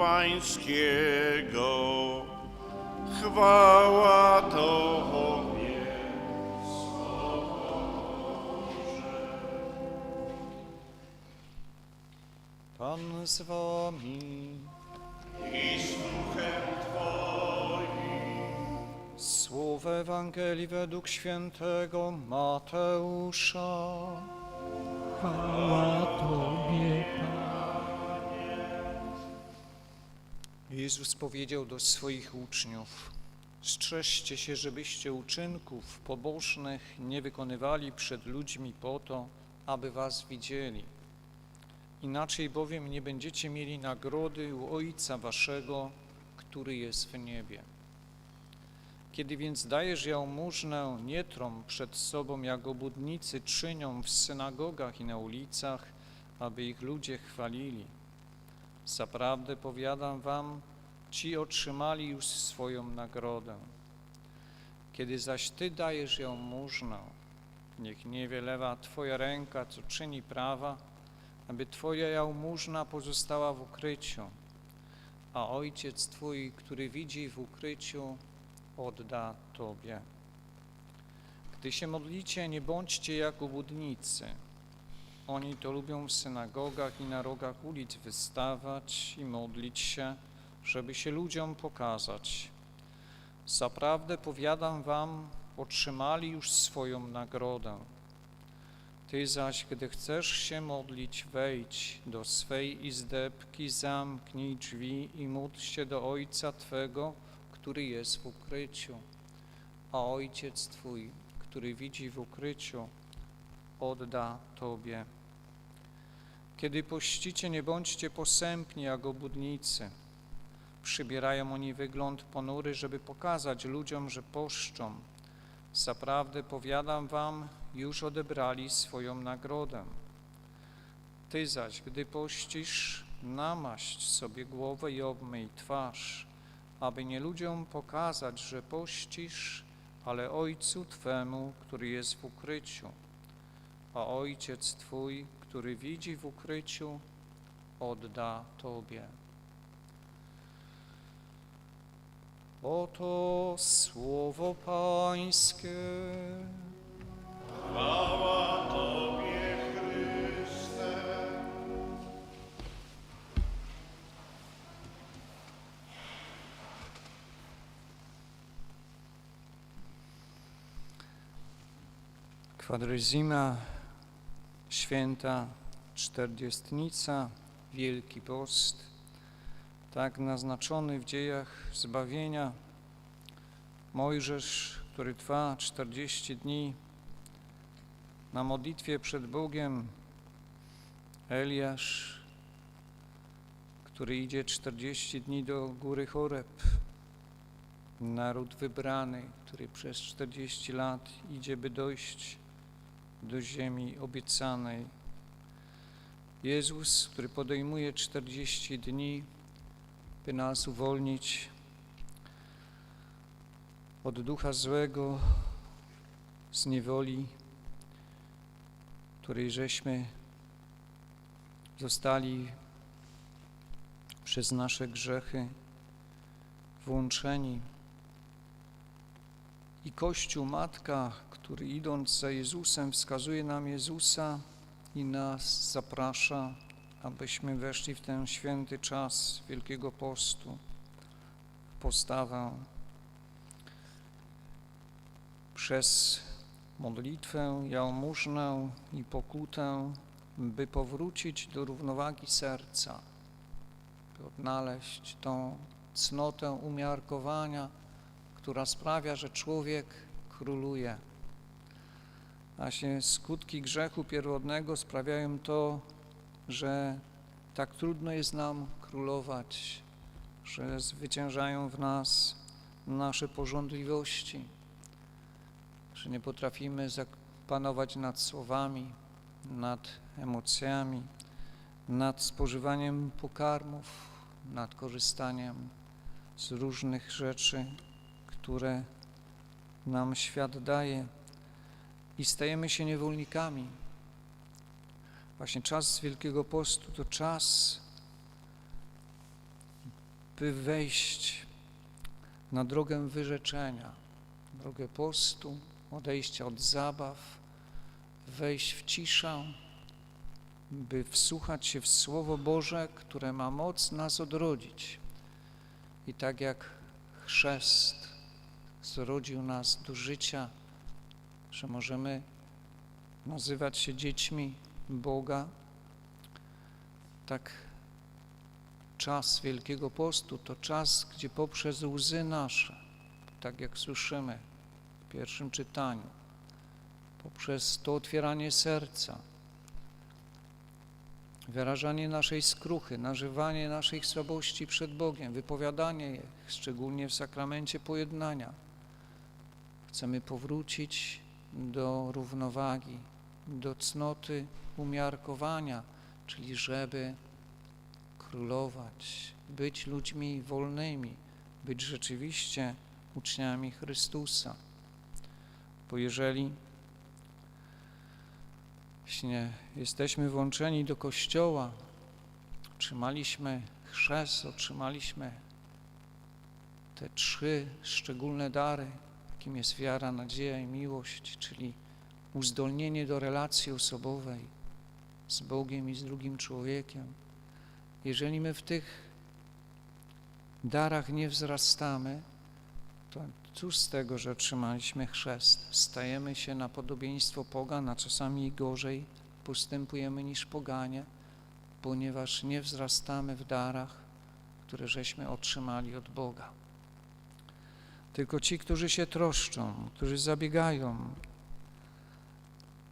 Pańskiego. Chwała Tobie. Pan z wami. I z duchem Twoim. Słowo Ewangelii według świętego Mateusza. Chwała Tobie, Jezus powiedział do swoich uczniów: Strzeżcie się, żebyście uczynków pobożnych nie wykonywali przed ludźmi po to, aby was widzieli. Inaczej bowiem nie będziecie mieli nagrody u Ojca Waszego, który jest w niebie. Kiedy więc dajesz jałmużnę, nie trąb przed sobą, jak obudnicy czynią w synagogach i na ulicach, aby ich ludzie chwalili. Zaprawdę powiadam wam, ci otrzymali już swoją nagrodę. Kiedy zaś ty dajesz jałmużnę, niech nie wylewa twoja ręka, co czyni prawa, aby twoja jałmużna pozostała w ukryciu, a Ojciec Twój, który widzi w ukryciu, odda Tobie. Gdy się modlicie, nie bądźcie jak obłudnicy. Oni to lubią w synagogach i na rogach ulic wystawać i modlić się, żeby się ludziom pokazać. Zaprawdę powiadam wam, otrzymali już swoją nagrodę. Ty zaś, gdy chcesz się modlić, wejdź do swej izdebki, zamknij drzwi i módl się do Ojca Twego, który jest w ukryciu. A Ojciec Twój, który widzi w ukryciu, odda Tobie. Kiedy pościcie, nie bądźcie posępni jak obudnicy. Przybierają oni wygląd ponury, żeby pokazać ludziom, że poszczą. Zaprawdę powiadam wam, już odebrali swoją nagrodę. Ty zaś, gdy pościsz, namaść sobie głowę i obmyj twarz, aby nie ludziom pokazać, że pościsz, ale Ojcu Twemu, który jest w ukryciu. A Ojciec Twój, który widzi w ukryciu, odda Tobie. Oto słowo Pańskie. Chwała Tobie, Chryste. Kwadryzima, święta czterdziestnica, Wielki Post, tak naznaczony w dziejach zbawienia. Mojżesz, który trwa 40 dni na modlitwie przed Bogiem, Eliasz, który idzie 40 dni do góry Choreb, naród wybrany, który przez 40 lat idzie, by dojść do ziemi obiecanej. Jezus, który podejmuje 40 dni, by nas uwolnić od ducha złego, z niewoli, której żeśmy zostali przez nasze grzechy włączeni. I Kościół Matka, który idąc za Jezusem wskazuje nam Jezusa i nas zaprasza, abyśmy weszli w ten święty czas Wielkiego Postu, postawę. Przez modlitwę, jałmużnę i pokutę, by powrócić do równowagi serca, by odnaleźć tą cnotę umiarkowania, która sprawia, że człowiek króluje. Właśnie skutki grzechu pierwotnego sprawiają to, że tak trudno jest nam królować, że zwyciężają w nas nasze porządliwości, że nie potrafimy panować nad słowami, nad emocjami, nad spożywaniem pokarmów, nad korzystaniem z różnych rzeczy, które nam świat daje i stajemy się niewolnikami. Właśnie czas Wielkiego Postu to czas by wejść na drogę wyrzeczenia, drogę postu, odejścia od zabaw, wejść w ciszę, by wsłuchać się w Słowo Boże, które ma moc nas odrodzić. I tak jak chrzest zrodził nas do życia, że możemy nazywać się dziećmi Boga, tak czas Wielkiego Postu to czas, gdzie poprzez łzy nasze, tak jak słyszymy w pierwszym czytaniu, poprzez to otwieranie serca, wyrażanie naszej skruchy, nażywanie naszych słabości przed Bogiem, wypowiadanie je, szczególnie w sakramencie pojednania. Chcemy powrócić do równowagi, do cnoty umiarkowania, czyli żeby królować, być ludźmi wolnymi, być rzeczywiście uczniami Chrystusa. Bo jeżeli właśnie jesteśmy włączeni do Kościoła, otrzymaliśmy chrzest, otrzymaliśmy te trzy szczególne dary, jakim jest wiara, nadzieja i miłość, czyli uzdolnienie do relacji osobowej z Bogiem i z drugim człowiekiem. Jeżeli my w tych darach nie wzrastamy, to cóż z tego, że otrzymaliśmy chrzest? Stajemy się na podobieństwo pogan, a czasami gorzej postępujemy niż poganie, ponieważ nie wzrastamy w darach, które żeśmy otrzymali od Boga. Tylko ci, którzy się troszczą, którzy zabiegają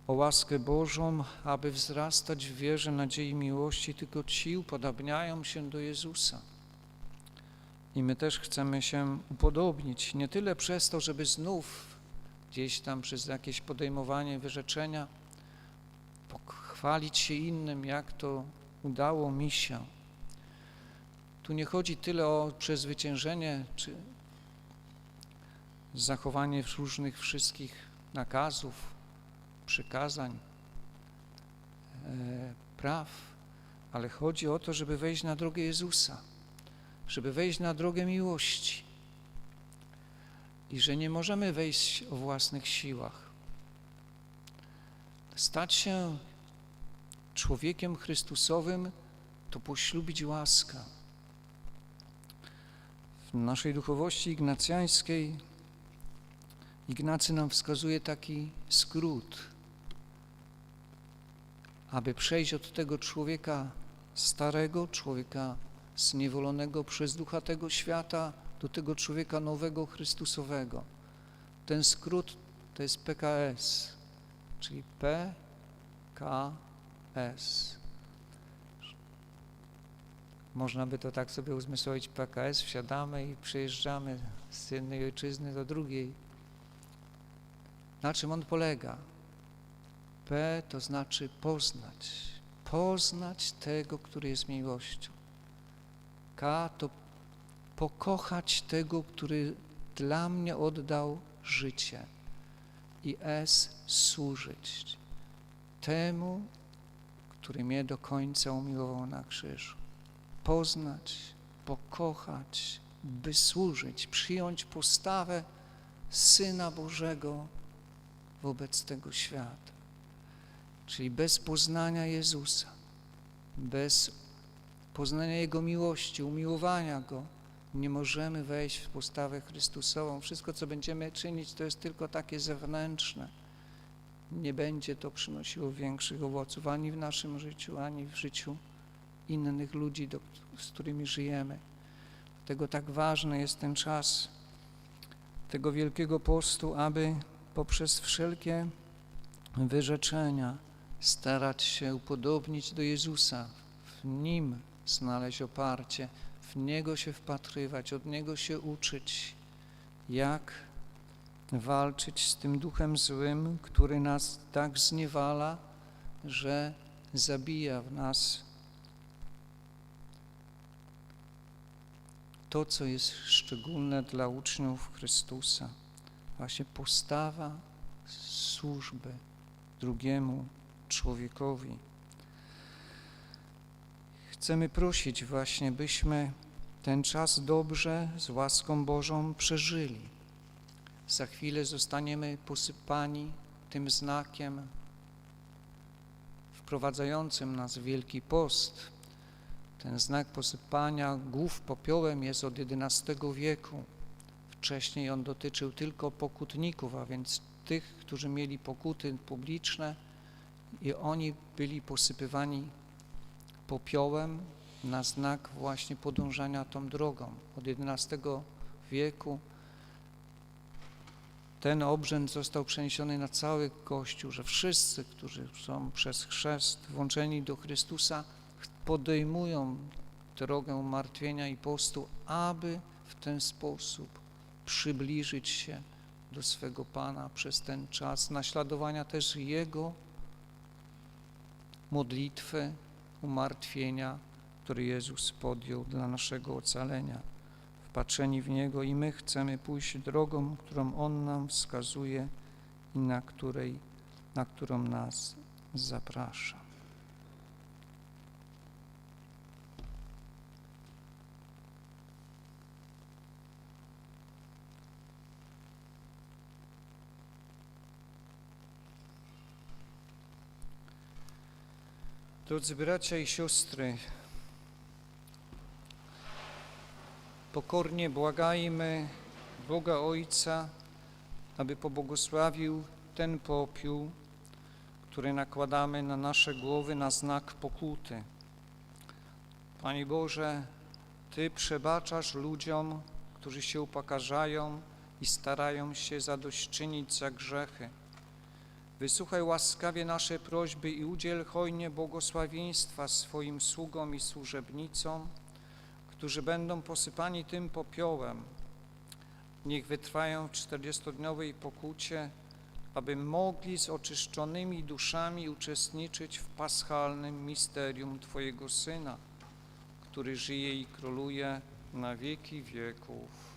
o łaskę Bożą, aby wzrastać w wierze, nadziei, miłości, tylko ci upodabniają się do Jezusa. I my też chcemy się upodobnić, nie tyle przez to, żeby znów gdzieś tam przez jakieś podejmowanie wyrzeczenia pochwalić się innym, jak to udało mi się. Tu nie chodzi tyle o przezwyciężenie czy zachowanie różnych wszystkich nakazów, przykazań, e, praw, ale chodzi o to, żeby wejść na drogę Jezusa, żeby wejść na drogę miłości i że nie możemy wejść o własnych siłach. Stać się człowiekiem Chrystusowym to poślubić łaskę. W naszej duchowości ignacjańskiej Ignacy nam wskazuje taki skrót, aby przejść od tego człowieka starego, człowieka zniewolonego przez ducha tego świata, do tego człowieka nowego, Chrystusowego. Ten skrót to jest PKS, czyli PKS. Można by to tak sobie uzmysłowić PKS, wsiadamy i przejeżdżamy z jednej ojczyzny do drugiej. Na czym on polega? P to znaczy poznać, poznać tego, który jest miłością. K to pokochać tego, który dla mnie oddał życie. I S służyć temu, który mnie do końca umiłował na krzyżu. Poznać, pokochać, by służyć, przyjąć postawę Syna Bożego wobec tego świata. Czyli bez poznania Jezusa, bez poznania Jego miłości, umiłowania Go, nie możemy wejść w postawę Chrystusową. Wszystko, co będziemy czynić, to jest tylko takie zewnętrzne. Nie będzie to przynosiło większych owoców ani w naszym życiu, ani w życiu innych ludzi, do, z którymi żyjemy. Dlatego tak ważny jest ten czas tego Wielkiego Postu, aby poprzez wszelkie wyrzeczenia starać się upodobnić do Jezusa, w Nim znaleźć oparcie, w Niego się wpatrywać, od Niego się uczyć, jak walczyć z tym duchem złym, który nas tak zniewala, że zabija w nas to, co jest szczególne dla uczniów Chrystusa właśnie postawa służby drugiemu człowiekowi. Chcemy prosić właśnie, byśmy ten czas dobrze z łaską Bożą przeżyli. Za chwilę zostaniemy posypani tym znakiem wprowadzającym nas w Wielki Post. Ten znak posypania głów popiołem jest od XI wieku. Wcześniej on dotyczył tylko pokutników, a więc tych, którzy mieli pokuty publiczne i oni byli posypywani popiołem na znak właśnie podążania tą drogą. Od XI wieku ten obrzęd został przeniesiony na cały Kościół, że wszyscy, którzy są przez chrzest włączeni do Chrystusa, podejmują drogę umartwienia i postu, aby w ten sposób przybliżyć się do swego Pana przez ten czas naśladowania też Jego modlitwy, umartwienia, który Jezus podjął dla naszego ocalenia. Wpatrzeni w Niego i my chcemy pójść drogą, którą On nam wskazuje i na, której, na którą nas zaprasza. Drodzy bracia i siostry, pokornie błagajmy Boga Ojca, aby pobłogosławił ten popiół, który nakładamy na nasze głowy na znak pokuty. Panie Boże, Ty przebaczasz ludziom, którzy się upokarzają i starają się zadośćczynić za grzechy. Wysłuchaj łaskawie nasze prośby i udziel hojnie błogosławieństwa swoim sługom i służebnicom, którzy będą posypani tym popiołem. Niech wytrwają w czterdziestodniowej pokucie, aby mogli z oczyszczonymi duszami uczestniczyć w paschalnym misterium Twojego Syna, który żyje i króluje na wieki wieków.